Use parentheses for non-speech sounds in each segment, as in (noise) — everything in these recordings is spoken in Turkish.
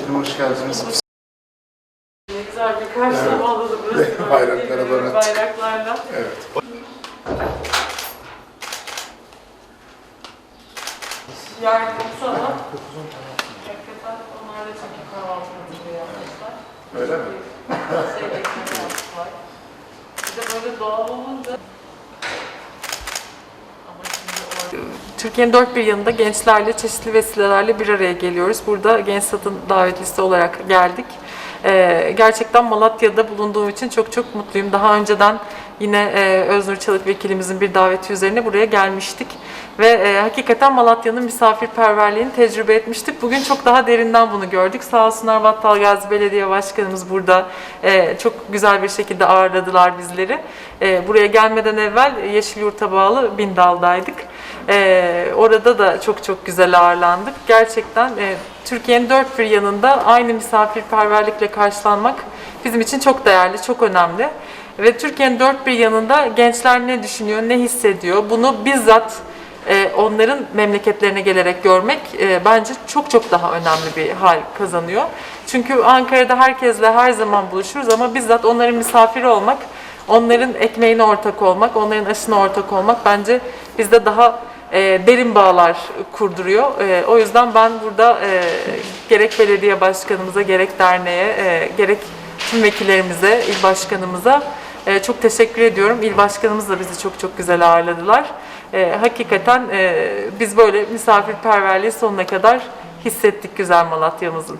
Vekilim hoş geldiniz. Ne güzel bir karşılama alalım burası. (laughs) Bayraklara Böyle. Bayraklarla. Evet. Yardım sana. Hakikaten onlar da çok iyi kahvaltı yapmışlar. Öyle mi? Sevdiklerini yapmışlar. Bir de böyle doğal olunca ama şimdi orada... Türkiye'nin dört bir yanında gençlerle çeşitli vesilelerle bir araya geliyoruz. Burada Genç Satın davetlisi olarak geldik. Ee, gerçekten Malatya'da bulunduğum için çok çok mutluyum. Daha önceden yine e, Öznur Çalık vekilimizin bir daveti üzerine buraya gelmiştik. Ve e, hakikaten Malatya'nın misafirperverliğini tecrübe etmiştik. Bugün çok daha derinden bunu gördük. Sağ olsunlar Battal Gazi Belediye Başkanımız burada e, çok güzel bir şekilde ağırladılar bizleri. E, buraya gelmeden evvel Yeşilyurt'a bağlı Bindal'daydık. E, orada da çok çok güzel ağırlandık. Gerçekten e, Türkiye'nin dört bir yanında aynı misafirperverlikle karşılanmak bizim için çok değerli, çok önemli. Ve Türkiye'nin dört bir yanında gençler ne düşünüyor, ne hissediyor bunu bizzat e, onların memleketlerine gelerek görmek e, bence çok çok daha önemli bir hal kazanıyor. Çünkü Ankara'da herkesle her zaman buluşuruz ama bizzat onların misafiri olmak, onların ekmeğine ortak olmak, onların aşına ortak olmak bence bizde daha e, derin bağlar kurduruyor. E, o yüzden ben burada e, gerek belediye başkanımıza, gerek derneğe, gerek tüm vekillerimize, il başkanımıza çok teşekkür ediyorum. İl başkanımız da bizi çok çok güzel ağırladılar. Hakikaten biz böyle misafirperverliği sonuna kadar hissettik güzel Malatya'mızın.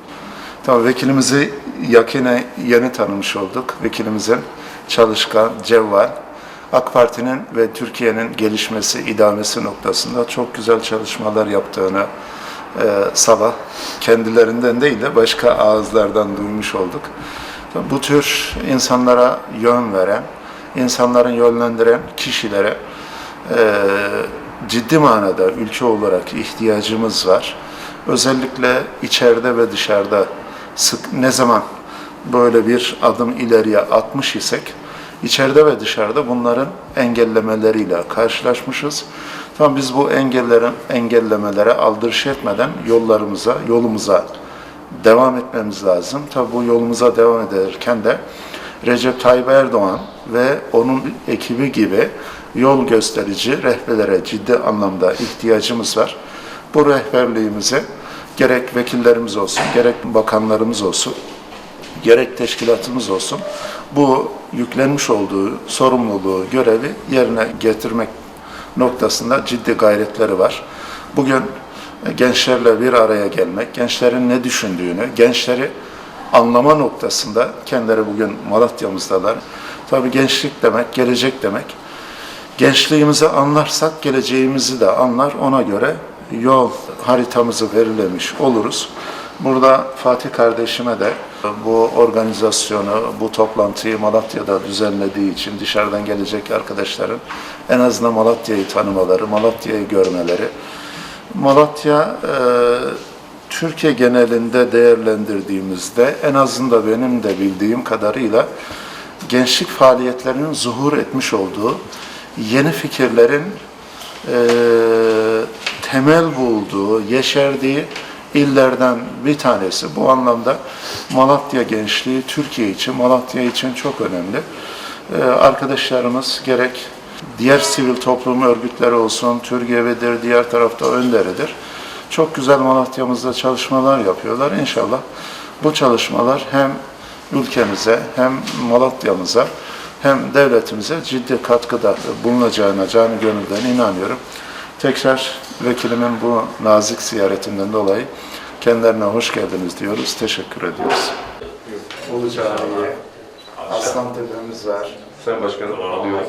Tamam vekilimizi yakine yeni tanımış olduk. Vekilimizin çalışkan, cevval, AK Parti'nin ve Türkiye'nin gelişmesi, idamesi noktasında çok güzel çalışmalar yaptığını e, sabah kendilerinden değil de başka ağızlardan duymuş olduk. Bu tür insanlara yön veren, insanların yönlendiren kişilere e, ciddi manada ülke olarak ihtiyacımız var. Özellikle içeride ve dışarıda sık ne zaman böyle bir adım ileriye atmış isek içeride ve dışarıda bunların engellemeleriyle karşılaşmışız. Tamam biz bu engellerin engellemelere aldırış etmeden yollarımıza, yolumuza devam etmemiz lazım. Tabi bu yolumuza devam ederken de Recep Tayyip Erdoğan ve onun ekibi gibi yol gösterici rehberlere ciddi anlamda ihtiyacımız var. Bu rehberliğimizi gerek vekillerimiz olsun, gerek bakanlarımız olsun, gerek teşkilatımız olsun bu yüklenmiş olduğu sorumluluğu, görevi yerine getirmek noktasında ciddi gayretleri var. Bugün e, gençlerle bir araya gelmek, gençlerin ne düşündüğünü, gençleri anlama noktasında kendileri bugün Malatya'mızdalar. Tabii gençlik demek, gelecek demek. Gençliğimizi anlarsak geleceğimizi de anlar, ona göre yol haritamızı belirlemiş oluruz. Burada Fatih kardeşime de bu organizasyonu, bu toplantıyı Malatya'da düzenlediği için dışarıdan gelecek arkadaşların en azından Malatya'yı tanımaları, Malatya'yı görmeleri, Malatya e, Türkiye genelinde değerlendirdiğimizde en azından benim de bildiğim kadarıyla gençlik faaliyetlerinin zuhur etmiş olduğu yeni fikirlerin e, temel bulduğu, yeşerdiği illerden bir tanesi. Bu anlamda Malatya gençliği Türkiye için, Malatya için çok önemli. E, arkadaşlarımız gerek diğer sivil toplum örgütleri olsun, TÜRGEV'dir, diğer tarafta önderidir. Çok güzel Malatya'mızda çalışmalar yapıyorlar. İnşallah bu çalışmalar hem ülkemize hem Malatya'mıza hem devletimize ciddi katkıda bulunacağına canı gönülden inanıyorum. Tekrar vekilimin bu nazik ziyaretinden dolayı kendilerine hoş geldiniz diyoruz. Teşekkür ediyoruz. Ulu Camii'ye, Aslan Tepe'miz var. Sayın Başkanım, alıyorum.